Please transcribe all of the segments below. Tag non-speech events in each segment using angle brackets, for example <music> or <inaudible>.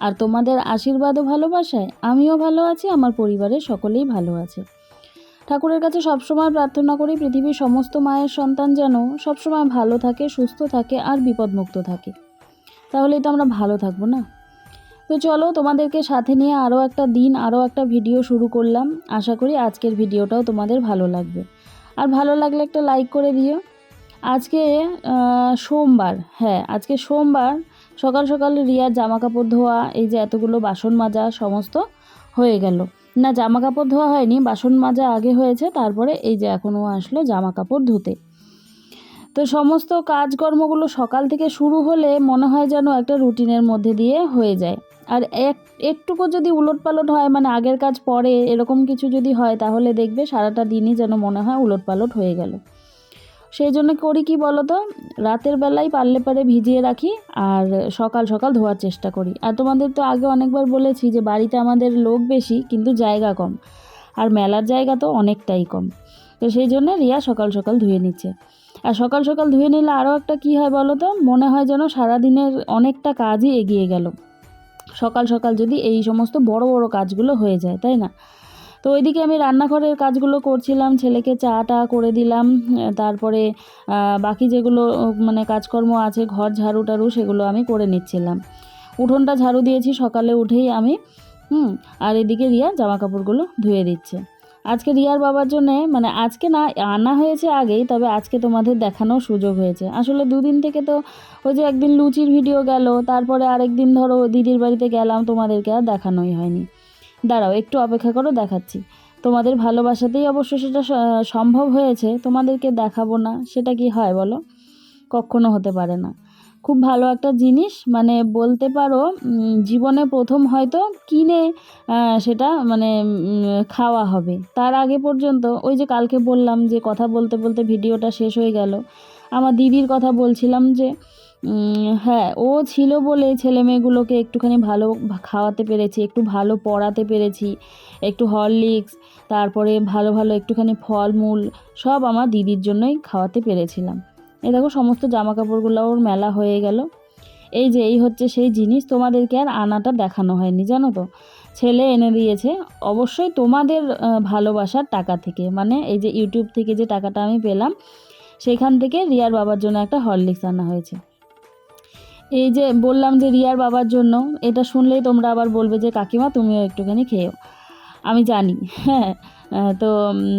আর তোমাদের আশীর্বাদ ও ভালোবাসায়, আমিও ভালো আছি, আমার পরিবারের সকলেই ভালো আছে। ঠাকুরের কাছে সবসময় প্রার্থনা করি, পৃথিবীর সমস্ত মায়ের সন্তান যেন সবসময় ভালো থাকে, সুস্থ থাকে আর বিপদমুক্ত থাকে। তাহলেই তো আমরা ভালো থাকব না? তো চলো তোমাদেরকে সাথে নিয়ে আরও একটা দিন, আরও একটা ভিডিও শুরু করলাম। আশা করি আজকের ভিডিওটাও তোমাদের ভালো লাগবে। আর ভালো লাগলে একটা লাইক করে দিও। আজকে সোমবার হ্যাঁ আজকে সোমবার সকাল সকাল রিয়ার জামা কাপড় ধোয়া, এই যে এতগুলো বাসন মাজা, সমস্ত হয়ে গেল। না জামা কাপড় ধোয়া হয়নি, বাসন মাজা আগে হয়েছে, তারপরে এই যে এখনও আসলো জামা কাপড় ধুতে। তো সমস্ত কাজকর্মগুলো সকাল থেকে শুরু হলে মনে হয় যেন একটা রুটিনের মধ্যে দিয়ে হয়ে যায়। আর এক, একটুকু যদি উলট পালট হয় মানে আগের কাজ পরে এরকম কিছু যদি হয়, তাহলে দেখবে সারাটা দিনই যেন মনে হয় উলট পালট হয়ে গেল। সেই জন্য করি কি বলো তো রাতের বেলায় পারলে পারে ভিজিয়ে রাখি আর সকাল সকাল ধোয়ার চেষ্টা করি। আর তোমাদের তো আগে অনেকবার বলেছি যে বাড়িতে আমাদের লোক বেশি, কিন্তু জায়গা কম। আর মেলার জায়গা তো অনেকটাই কম। তো সেই জন্য রিয়া সকাল সকাল ধুয়ে নিচ্ছে। আর সকাল সকাল ধুয়ে নিলে আরও একটা কী হয় বলো তো মনে হয় যেন সারাদিনের অনেকটা কাজই এগিয়ে গেল। সকাল সকাল যদি এই সমস্ত বড় বড় কাজগুলো হয়ে যায়, তাই না? তো ওইদিকে আমি রান্নাঘরের কাজগুলো করছিলাম, ছেলেকে চা টা করে দিলাম, তারপরে বাকি যেগুলো মানে কাজকর্ম আছে, ঘর ঝাড়ু টাড়ু সেগুলো আমি করে নিচ্ছিলাম। উঠোনটা ঝাড়ু দিয়েছি, সকালে উঠেই আমি, হুম, আর এদিকে রিয়া জামা কাপড়গুলো ধুয়ে দিচ্ছে। আজকে রিয়ার বাবার জন্যে মানে আজকে না, আনা হয়েছে আগেই, তবে আজকে তোমাদের দেখানোর সুযোগ হয়েছে। আসলে দুদিন থেকে তো ওই যে একদিন লুচির ভিডিও গেল, তারপরে আরেক দিন ধরো দিদির বাড়িতে গেলাম, তোমাদেরকে আর দেখানোই হয়নি। দাঁড়াও, একটু অপেক্ষা করো, দেখাচ্ছি। তোমাদের ভালোবাসাতেই অবশ্য সেটা সম্ভব হয়েছে, তোমাদেরকে দেখাবো না, সেটা কি হয় বলো? কখনো হতে পারে না। খুব ভালো একটা জিনিস মানে বলতে পারো জীবনে প্রথম হয়তো কিনে সেটা মানে খাওয়া হবে। তার আগে পর্যন্ত, ওই যে কালকে বললাম যে কথা বলতে বলতে ভিডিওটা শেষ হয়ে গেল, আমার দিদির কথা বলছিলাম যে হ্যাঁ ও ছিল বলে ছেলে মেয়েগুলোকে একটুখানি ভালো খাওয়াতে পেরেছি, একটু ভালো পড়াতে পেরেছি, একটু হরলিক্স, তারপরে ভালো ভালো একটুখানি ফলমূল, সব আমার দিদির জন্যই খাওয়াতে পেরেছিলাম। এ দেখো, সমস্ত জামা কাপড়গুলো ওর মেলা হয়ে গেল। এই যে, এই হচ্ছে সেই জিনিস, তোমাদেরকে আর আনাটা দেখানো হয়নি, জানো তো? ছেলে এনে দিয়েছে, অবশ্যই তোমাদের ভালোবাসার টাকা থেকে মানে এই যে ইউটিউব থেকে যে টাকাটা আমি পেলাম, সেখান থেকে রিয়ার বাবার জন্য একটা হরলিক্স আনা হয়েছে। এই যে বললাম যে রিয়ার বাবার জন্য, এটা শুনলেই তোমরা আবার বলবে যে, কাকিমা, তুমিও একটুখানি খেয়েও। আমি জানি হ্যাঁ তো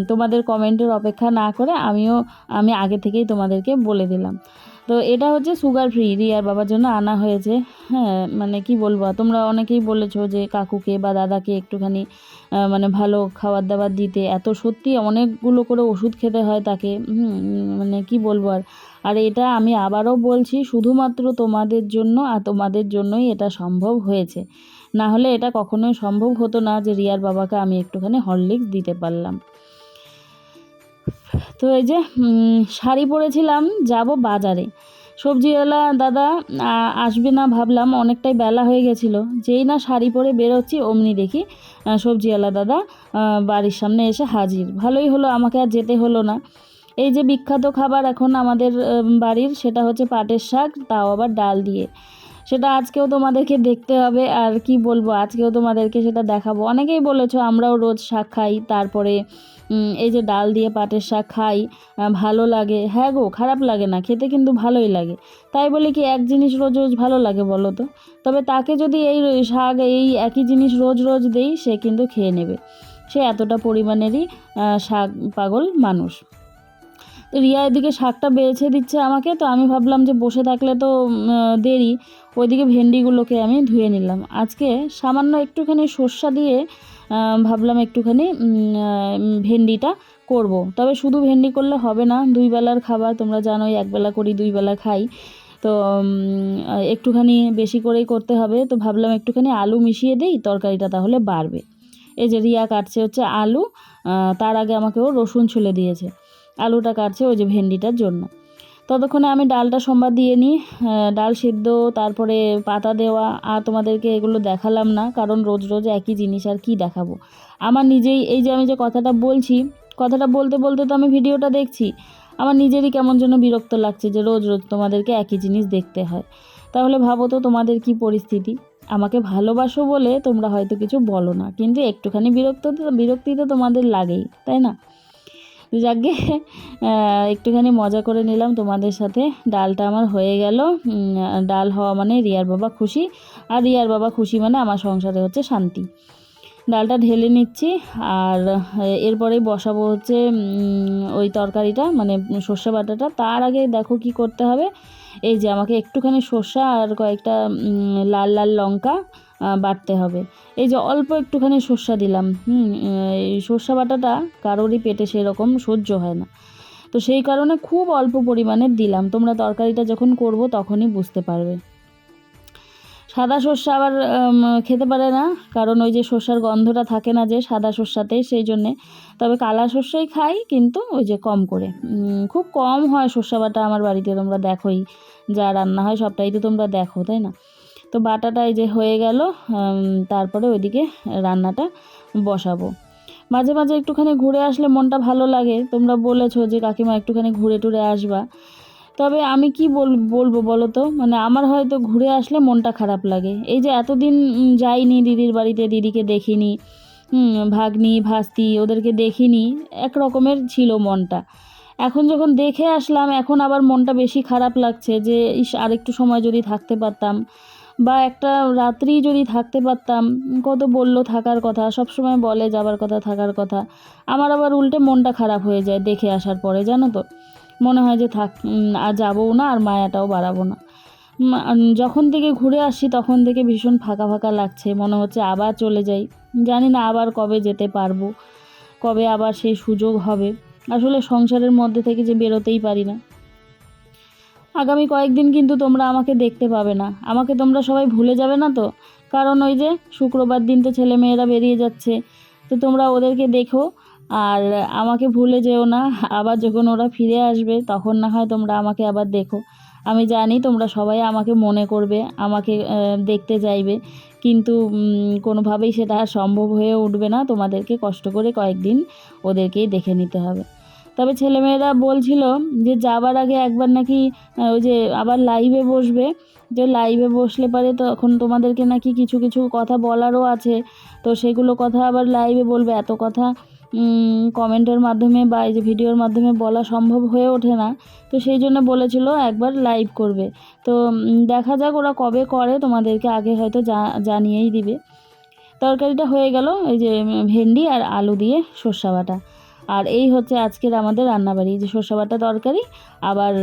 তোমাদের কমেন্টের অপেক্ষা না করে আমিও, আমি আগে থেকেই তোমাদেরকে বলে দিলাম। তো এটা হচ্ছে সুগার ফ্রি, রিয়ার বাবার জন্য আনা হয়েছে হ্যাঁ মানে কি বলব তোমরা অনেকেই বলেছ যে, কাকুকে বা দাদাকে একটুখানি মানে ভালো খাবার দাবার দিতে। এত সত্যি অনেকগুলো করে ওষুধ খেতে হয় তাকে মানে কি বলব আর আর এটা আমি আবারও বলছি, শুধুমাত্র তোমাদের জন্য আর তোমাদের জন্যই এটা সম্ভব হয়েছে। না হলে এটা কখনোই সম্ভব হতো না যে রিয়ার বাবাকে আমি একটুখানি হরলিক্স দিতে পারলাম। তো এই যে শাড়ি পরেছিলাম, যাব বাজারে। সবজিওয়ালা দাদা আসবে না ভাবলাম, অনেকটাই বেলা হয়ে গেছিল। যেই না শাড়ি পরে বেরোচ্ছি, অমনি দেখি সবজিওয়ালা দাদা বাড়ির সামনে এসে হাজির। ভালোই হলো, আমাকে আর যেতে হলো না। এই যে বিখ্যাত খাবার এখন আমাদের বাড়ির, সেটা হচ্ছে পাটের শাক, তাও আবার ডাল দিয়ে। সেটা আজকেও তোমাদেরকে দেখতে হবে, আর কি বলব, আজকেও তোমাদেরকে সেটা দেখাবো। অনেকেই বলেছ আমরাও রোজ শাক খাই, তারপরে এই যে ডাল দিয়ে পাটের শাক খাই ভালো লাগে। হ্যাঁ গো, খারাপ লাগে না, খেতে কিন্তু ভালোই লাগে। তাই বলে কি এক জিনিস রোজ রোজ ভালো লাগে বলো তো? তবে তাকে যদি এই শাক, এই একই জিনিস রোজ রোজ দেই, সে কিন্তু খেয়ে নেবে। সে এতটা পরিমাণেরই শাক পাগল মানুষ। তো রিয়া এদিকে শাকটা বেছে দিচ্ছে আমাকে, তো আমি ভাবলাম যে বসে থাকলে তো দেরি। ওইদিকে ভেন্ডিগুলোকে আমি ধুয়ে নিলাম। আজকে সামান্য একটুখানি সর্ষা দিয়ে ভাবলাম একটুখানি ভেন্ডিটা করব। তবে শুধু ভেন্ডি করলে হবে না, দুই বেলার খাবার তোমরা জানোই একবেলা করি, দুই বেলা খাই। তো একটুখানি বেশি করেই করতে হবে। তো ভাবলাম একটুখানি আলু মিশিয়ে দিই, তরকারিটা তাহলে বাড়বে। এই যে রিয়া কাটছে হচ্ছে আলু তার আগে আমাকেও রসুন ছুলে দিয়েছে। আলুটা কাটছে ওই যে ভেন্ডিটার জন্য। ততক্ষণে আমি ডালটা সোমবার দিয়ে নিই ডাল সিদ্ধ, তারপরে পাতা দেওয়া, আর তোমাদেরকে এগুলো দেখালাম না, কারণ রোজ রোজ একই জিনিস আর কি দেখাবো। আমার নিজেই, এই যে আমি যে কথাটা বলছি, কথাটা বলতে বলতে তো আমি ভিডিওটা দেখছি, আমার নিজেরই কেমন যেন বিরক্ত লাগছে যে রোজ রোজ তোমাদেরকে একই জিনিস দেখতে হয়। তাহলে ভাবো তো তোমাদের কি পরিস্থিতি। আমাকে ভালোবাসো বলে তোমরা হয়তো কিছু বলো না, কিন্তু একটুখানি বিরক্ত বিরক্তি তো তোমাদের লাগেই, তাই না? তো যাকে একটুখানি মজা করে নিলাম তোমাদের সাথে। ডালটা আমার হয়ে গেল। ডাল হওয়া মানে রিয়ার বাবা খুশি। আর রিয়ার বাবা খুশি মানে আমার সংসারে হচ্ছে শান্তি। ডালটা ঢেলে নিচ্ছি। আর এরপরে বসাবো হচ্ছে ওই তরকারিটা মানে সর্ষে বাটাটা। তার আগে দেখো কি করতে হবে। এই যে আমাকে একটুখানি সর্ষা আর কয়েকটা লাল লাল লঙ্কা বাটতে হবে। এই যে অল্প একটুখানি সর্ষা দিলাম, হুম এই সর্ষা বাটাটা কারোরই পেটে সেরকম সহ্য হয় না। তো সেই কারণে খুব অল্প পরিমাণে দিলাম। তোমরা তরকারিটা যখন করব তখনই বুঝতে পারবে। সাদা সর্ষা আবার খেতে পারে না, কারণ ওই যে সর্ষার গন্ধটা থাকে না যে সাদা সর্ষাতেই সেই জন্যে। তবে কালা সর্ষাই খাই, কিন্তু ওই যে কম করে। খুব কম হয় সর্ষা বাটা আমার বাড়িতে তোমরা দেখোই। যা রান্না হয় সবটাই তো তোমরা দেখো, তাই না? তো বাটাটা এই যে হয়ে গেল তারপরে ওইদিকে রান্নাটা বসাবো। মাঝে মাঝে একটুখানি ঘুরে আসলে মনটা ভালো লাগে। তোমরা বলেছ যে কাকিমা একটুখানি ঘুরে টুরে আসবা। তবে আমি কি বল, বলব বলো তো? মানে আমার হয়তো ঘুরে আসলে মনটা খারাপ লাগে। এই যে এতদিন যাইনি দিদির বাড়িতে, দিদিকে দেখিনি ভাগ্নি, ভাস্তি, ওদেরকে দেখিনি, এক রকমের ছিল মনটা। এখন যখন দেখে আসলাম, এখন আবার মনটা বেশি খারাপ লাগছে যে, ইস, আরেকটু সময় যদি থাকতে পারতাম। বা একটা রাত্রি যদি থাকতে পারতাম, কত বলল থাকার কথা, সব সময় বলে যাবার কথা, থাকার কথা। আমার আবার উল্টে মনটা খারাপ হয়ে যায় দেখে আসার পরে, জানো তো? মনে হয় যে থাক আর যাবও না, আর মায়াটাও বাড়াবো না। যখন থেকে ঘুরে আসি, তখন থেকে ভীষণ ফাঁকা ফাঁকা লাগছে, মনে হচ্ছে আবার চলে যাই। জানি না আবার কবে যেতে পারব, কবে আবার সেই সুযোগ হবে। আসলে সংসারের মধ্যে থেকে যে বেরোতেই পারি না। আগামী কয়েকদিন কিন্তু তোমরা আমাকে দেখতে পাবে না। আমাকে তোমরা সবাই ভুলে যাবে না তো? কারণ ওই যে শুক্রবার দিন তো ছেলে মেয়েরা বেরিয়ে যাচ্ছে। তো তোমরা ওদেরকে দেখো, আর আমাকে ভুলে যেও না। আবার যখন ওরা ফিরে আসবে, তখন না হয় তোমরা আমাকে আবার দেখো। আমি জানি তোমরা সবাই আমাকে মনে করবে, আমাকে দেখতে চাইবে। কিন্তু কোনোভাবেই সেটা সম্ভব হয়ে উঠবে না। তোমাদেরকে কষ্ট করে কয়েকদিন ওদেরকেই দেখে নিতে হবে। তবে ছেলেমেয়েরা বলছিল যে যাবার আগে একবার নাকি ওই যে আবার লাইভে বসবে। যে লাইভে বসলে পারে তখন তোমাদেরকে নাকি কিছু কিছু কথা বলারও আছে। তো সেগুলো কথা আবার লাইভে বলবে। এত কথা কমেন্টের মাধ্যমে বা এই যে ভিডিওর মাধ্যমে বলা সম্ভব হয়ে ওঠে না। তো সেই জন্য বলেছিল একবার লাইভ করবে। তো দেখা যাক ওরা কবে করে। তোমাদেরকে আগে হয়তো জানিয়েই দিবে। তরকারিটা হয়ে গেল। এই যে ভেন্ডি আর আলু দিয়ে সর্ষা বাটা। আর এই হচ্ছে আজকের আমাদের রান্নাবাড়ি যে সর্ষে বাটা তরকারি, আবার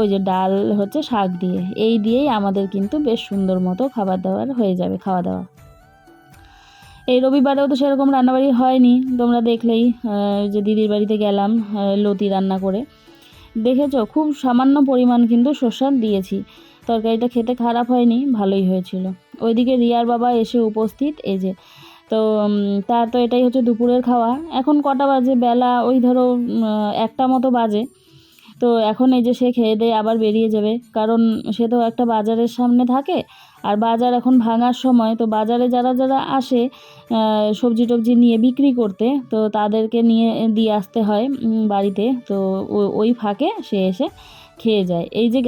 ওই যে ডাল হচ্ছে শাক দিয়ে। এই দিয়েই আমাদের কিন্তু বেশ সুন্দর মতো খাবার দাবার হয়ে যাবে, খাওয়া দাওয়া। এই রবিবারেও তো সেরকম রান্নাবাড়ি হয়নি। তোমরা দেখলেই যে দিদির বাড়িতে গেলাম লতি রান্না করে। দেখেছ? খুব সামান্য পরিমাণ কিন্তু শসা দিয়েছি। তরকারিটা খেতে খারাপ হয়নি, ভালোই হয়েছিল। ওইদিকে রিয়ার বাবা এসে উপস্থিত, এই যে তো তার তো এটাই হচ্ছে দুপুরের খাওয়া। এখন কটা বাজে? বেলা ওই ধরো একটা মতো বাজে। তো এখন এই যে সে খেয়ে দিয়ে আবার বেরিয়ে যাবে। কারণ সে তো একটা বাজারের সামনে থাকে। আর বাজার এখন ভাঙার সময়, তো বাজারে যারা যারা আসে সবজি টবজি নিয়ে বিক্রি করতে, তো তাদেরকে নিয়ে দিয়ে আসতে হয় বাড়িতে। তো ওই ফাঁকে সে এসে খেয়ে যায়। এই যে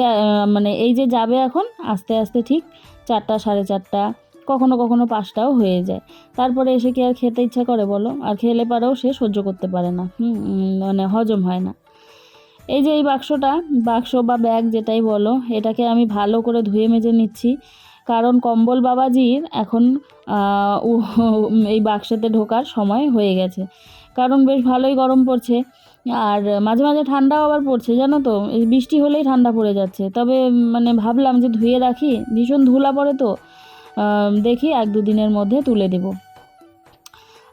মানে এই যে যাবে এখন, আস্তে আস্তে ঠিক চারটা, সাড়ে চারটা কখনো কখনো পাঁচটাও হয়ে যায়। তারপরে এসে কি আর খেতে ইচ্ছা করে বলো? আর খেলে পারেও সে সহ্য করতে পারে না। মানে হজম হয় না। এই যে এই বাক্সটা, বাক্স বা ব্যাগ যেটাই বলো, এটাকে আমি ভালো করে ধুয়ে মেজে নিচ্ছি। কারণ কম্বল বাবাজির এখন এই বাক্সতে ঢোকার সময় হয়ে গেছে। কারণ বেশ ভালোই গরম পড়ছে। আর মাঝে মাঝে ঠান্ডাও আবার পড়ছে, জানো তো? বৃষ্টি হলেই ঠান্ডা পড়ে যাচ্ছে। তবে মানে ভাবলাম যে ধুয়ে রাখি। ভীষণ ধুলা পড়ে তো। দেখি এক দুদিনের মধ্যে তুলে দেবো।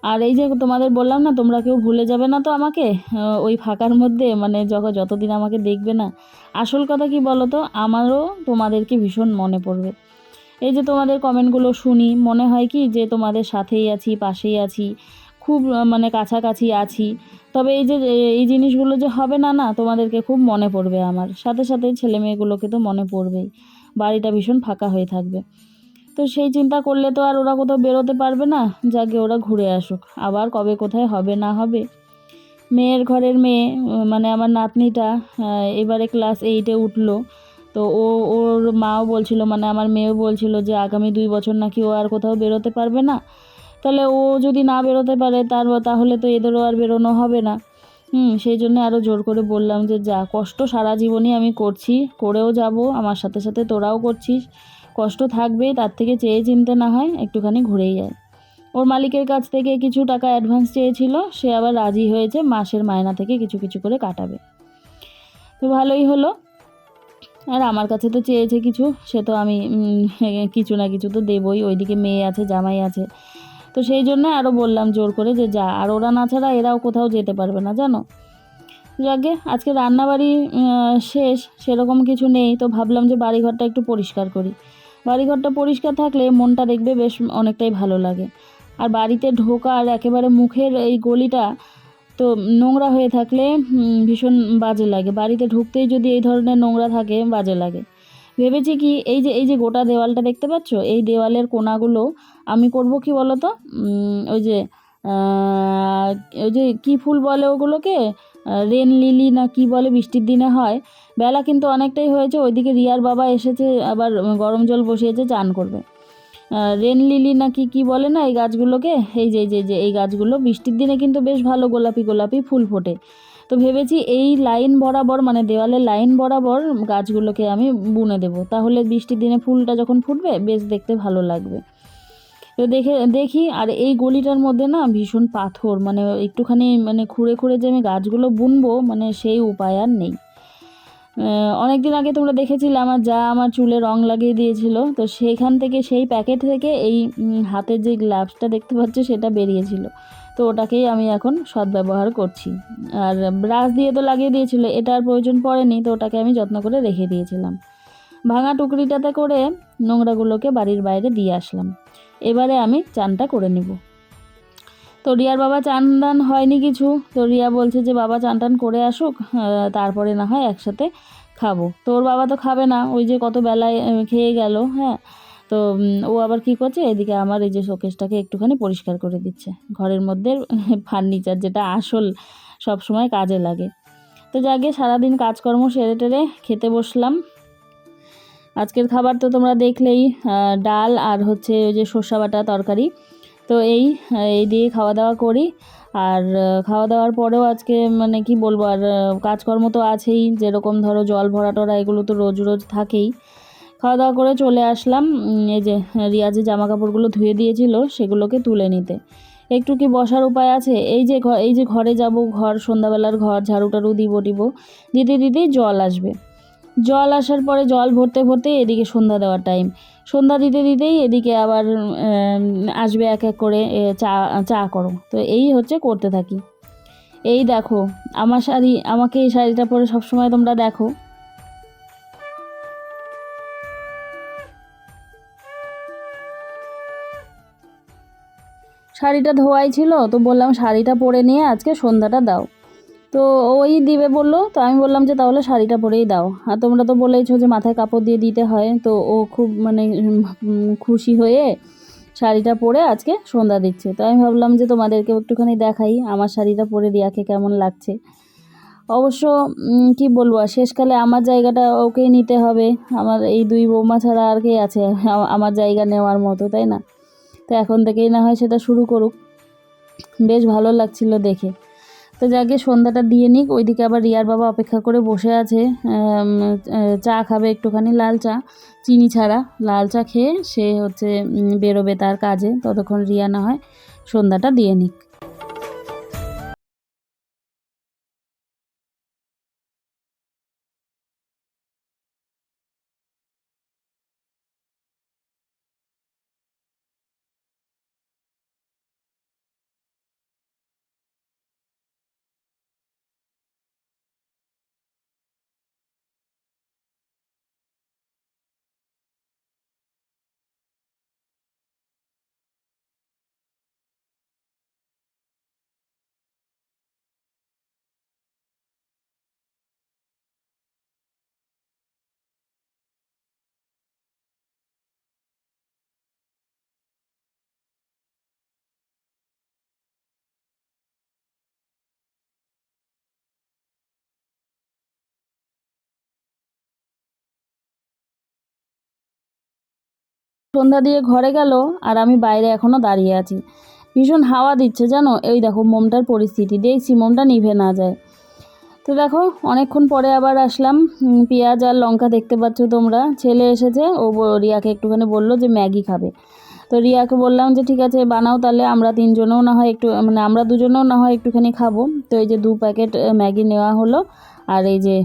আর এই যে তোমাদের বললাম না, তোমরা কেউ ভুলে যাবে না তো আমাকে? ওই ফাঁকার মধ্যে মানে যখন যতদিন আমাকে দেখবে না। আসল কথা কি বলো তো আমারও তোমাদেরকে ভীষণ মনে পড়বে। এই যে তোমাদের কমেন্টগুলো শুনি, মনে হয় কি যে তোমাদের সাথেই আছি, পাশেই আছি, খুব মানে কাছাকাছি আছি। তবে এই যে, এই জিনিসগুলো যে হবে না না, তোমাদেরকে খুব মনে পড়বে আমার। সাথে সাথে ছেলে মেয়েগুলোকে তো মনে পড়বেই। বাড়িটা ভীষণ ফাঁকা হয়ে থাকবে। তো সেই চিন্তা করলে তো আর ওরা কোথাও বেরোতে পারবে না। যাকে ওরা ঘুরে আসুক। আবার কবে কোথায় হবে না হবে? মেয়ের ঘরের মেয়ে মানে আমার নাতনিটা এবারে ক্লাস এইটে উঠল। তো ও, ওর মাও বলছিল মানে আমার মেয়েও বলছিল যে আগামী দুই বছর নাকি ও আর কোথাও বেরোতে পারবে না। তাহলে ও যদি না বেরোতে পারে, তার তাহলে তো এদেরও আর বেরোনো হবে না। হুম, সেই জন্য আরও জোর করে বললাম যে যা, কষ্ট সারা জীবনই আমি করছি। করেও যাব, আমার সাথে সাথে তোরাও করছিস। কষ্ট থাকবেই, তার থেকে চেয়ে চিনতে না হয় একটুখানি ঘুরেই যায়। ওর মালিকের কাছ থেকে কিছু টাকা অ্যাডভান্স চেয়েছিল, সে আবার রাজি হয়েছে, মাসের মায়না থেকে কিছু কিছু করে কাটাবে। তো ভালোই হলো। আর আমার কাছে তো চেয়েছে কিছু, সে তো আমি <laughs> কিছু না কিছু তো দেবই, ওইদিকে মেয়ে আছে, জামাই আছে। তো সেই জন্য আরও বললাম জোর করে যে যা, আর ওরা না ছাড়া এরাও কোথাও যেতে পারবে না, জানো? যাকে, আজকে রান্নাবাড়ি শেষ, সেরকম কিছু নেই, তো ভাবলাম যে বাড়িঘরটা একটু পরিষ্কার করি। বাড়িঘরটা পরিষ্কার থাকলে মনটা দেখবে বেশ অনেকটাই ভালো লাগে। আর বাড়িতে ঢোকার একেবারে মুখের এই গলিটা তো নোংরা হয়ে থাকলে ভীষণ বাজে লাগে। বাড়িতে ঢুকতেই যদি এই ধরনের নোংরা থাকে, বাজে লাগে। ভেবেছি কি এই যে এই যে গোটা দেওয়ালটা দেখতে পাচ্ছ? এই দেওয়ালের কোনাগুলো আমি করব কি বলো তো ওই যে ওই যে কী ফুল বলে ওগুলোকে? রেন লিলি না কি বলে বৃষ্টির দিনে হয়। বেলা কিন্তু অনেকটাই হয়েছে, ওইদিকে রিয়ার বাবা এসেছে, আবার গরম জল বসিয়েছে, চান করবে। রেন লিলি না কি কি বলে না এই গাছগুলোকে? এই যে যে যে, এই গাছগুলো। বৃষ্টির দিনে কিন্তু বেশ ভালো গোলাপি গোলাপি ফুল ফোটে। তো ভেবেছি এই লাইন বরাবর মানে দেওয়ালের লাইন বরাবর গাছগুলোকে আমি বুনে দেবো। তাহলে বৃষ্টির দিনে ফুলটা যখন ফুটবে, বেশ দেখতে ভালো লাগবে। তো দেখে, দেখি, আর এই গলিটার মধ্যে না ভীষণ পাথর মানে একটুখানি মানে খুঁড়ে খুঁড়ে যে আমি গাছগুলো বুনবো মানে সেই উপায় আর নেই। অনেক দিন আগে তোমরা দেখেছিলে আমার যা আমার চুলে রং লাগিয়ে দিয়েছিল, তো সেখান থেকে, সেই প্যাকেট থেকে এই হাতের যে গ্লাভসটা দেখতে পাচ্ছ, সেটা বেরিয়েছিল। তো ওটাকেই আমি এখন সদ্ব্যবহার করছি। আর ব্রাশ দিয়ে তো লাগিয়ে দিয়েছিল, এটা আর প্রয়োজন পড়েনি, তো ওটাকে আমি যত্ন করে রেখে দিয়েছিলাম। ভাঙা টুকরিটাতে করে নোংরাগুলোকে বাড়ির বাইরে দিয়ে আসলাম। এবারে আমি চানটা করে নেব। তো রিয়ার বাবা চান দান হয়নি কিছু। তো রিয়া বলছে যে, বাবা, চান টান করে আসুক তারপরে না হয় একসাথে খাব। তো ওর বাবা তো খাবে না, ওই যে কত বেলায় খেয়ে গেল হ্যাঁ। তো ও আবার কি করছে, এদিকে আমার এই যে শোকেসটাকে একটুখানি পরিষ্কার করে দিচ্ছে। ঘরের মধ্যে <laughs> ফার্নিচার যেটা আসল সব সময় কাজে লাগে। তো যাকে সারাদিন কাজকর্ম সেরে টেরে খেতে বসলাম। আজকের খাবার তো তোমরা দেখলেই ডাল আর হচ্ছে ওই যে সর্ষা বাটা তরকারি। তো এই এই দিয়ে খাওয়া দাওয়া করি। আর খাওয়া দাওয়ার পরেও আজকে মানে কি বলব, আর কাজকর্ম তো আছেই। যেরকম ধরো জল ভরা টরা এগুলো তো রোজ রোজ থাকেই। খাওয়া দাওয়া করে চলে আসলাম। এই যে রিয়া যে জামা কাপড়গুলো ধুয়ে দিয়েছিল সেগুলোকে তুলে নিতে। একটু কি বসার উপায় আছে? এই যে এই যে ঘরে যাব, ঘর, সন্ধ্যাবেলার ঘর, ঝাড়ু টাড়ু দিব দিব দিতে দিতেই জল আসবে। জল আসার পরে জল ভরতে ভরতে এদিকে সন্ধ্যা দেওয়ার টাইম সন্ধ্যা দিতে দিতেই এদিকে আবার আসবে এক এক করে চা চা করো। তো এই হচ্ছে করতে থাকি। এই দেখো, আমার শাড়ি, আমাকে এই শাড়িটা পরে সবসময় তোমরা দেখো। শাড়িটা ধোয়াই ছিল, তো বললাম শাড়িটা পরে নিয়ে আজকে সন্ধ্যাটা দাও। তো ওই দিবে বলল, তো আমি বললাম যে তাহলে শাড়িটা পরেই দাও। আর তোমরা তো বলেইছো যে মাথায় কাপড় দিয়ে দিতে হয়, তো ও খুব মানে খুশি হয়ে শাড়িটা পরে আজকে সন্ধ্যা দিচ্ছে। তো আমি ভাবলাম যে তোমাদেরকে একটুখানি দেখাই আমার শাড়িটা পরে রিয়াকে কেমন লাগছে। অবশ্য কি বলব শেষকালে আমার জায়গাটা ওকেই নিতে হবে। আমার এই দুই বৌমা ছাড়া আর কে আছে? আমার জায়গা নেওয়ার মতো, তাই না? তো এখন থেকেই না হয় সেটা শুরু করুক। বেশ ভালো লাগছিল দেখে। তো যাকে সন্ধ্যাটা দিয়ে নিক, ওইদিকে আবার রিয়ার বাবা অপেক্ষা করে বসে আছে চা খাবে একটুখানি লাল চা, চিনি ছাড়া। লাল চা খেয়ে সে হচ্ছে বেরোবে তার কাজে, ততক্ষণ রিয়া না হয় সন্ধ্যাটা দিয়ে নিক। সন্ধ্যা দিয়ে ঘরে গেল আর আমি বাইরে এখনও দাঁড়িয়ে আছি। ভীষণ হাওয়া দিচ্ছে জানো? এই দেখো মোমটার পরিস্থিতি। দেখছি মোমটা নিভে না যায়। তো দেখো, অনেকক্ষণ পরে আবার আসলাম। পেঁয়াজ আর লঙ্কা দেখতে পাচ্ছ তোমরা। ছেলে এসেছে, ও রিয়াকে একটুখানি বলল যে ম্যাগি খাবে। তো রিয়াকে বললাম যে ঠিক আছে, বানাও তাহলে আমরা তিনজনেও না হয় একটু মানে আমরা দুজনেও না হয় একটুখানি খাব। তো এই যে দু প্যাকেট ম্যাগি নেওয়া হলো। আর এই যে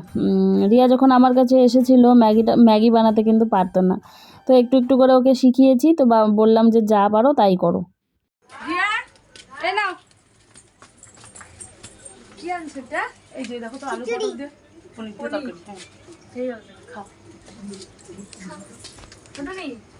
রিয়া যখন আমার কাছে এসেছিল, ম্যাগিটা, ম্যাগি বানাতে কিন্তু পারতো না। তো একটু একটু করে ওকে শিখিয়েছি তো বা- বললাম যে যা পারো তাই করো। রিয়া এই নাও। কি আনছো এটা? এই যে দেখো তো আলু পনির দিয়ে তরকারি হ্যাঁ। এই খাও। শুনুনি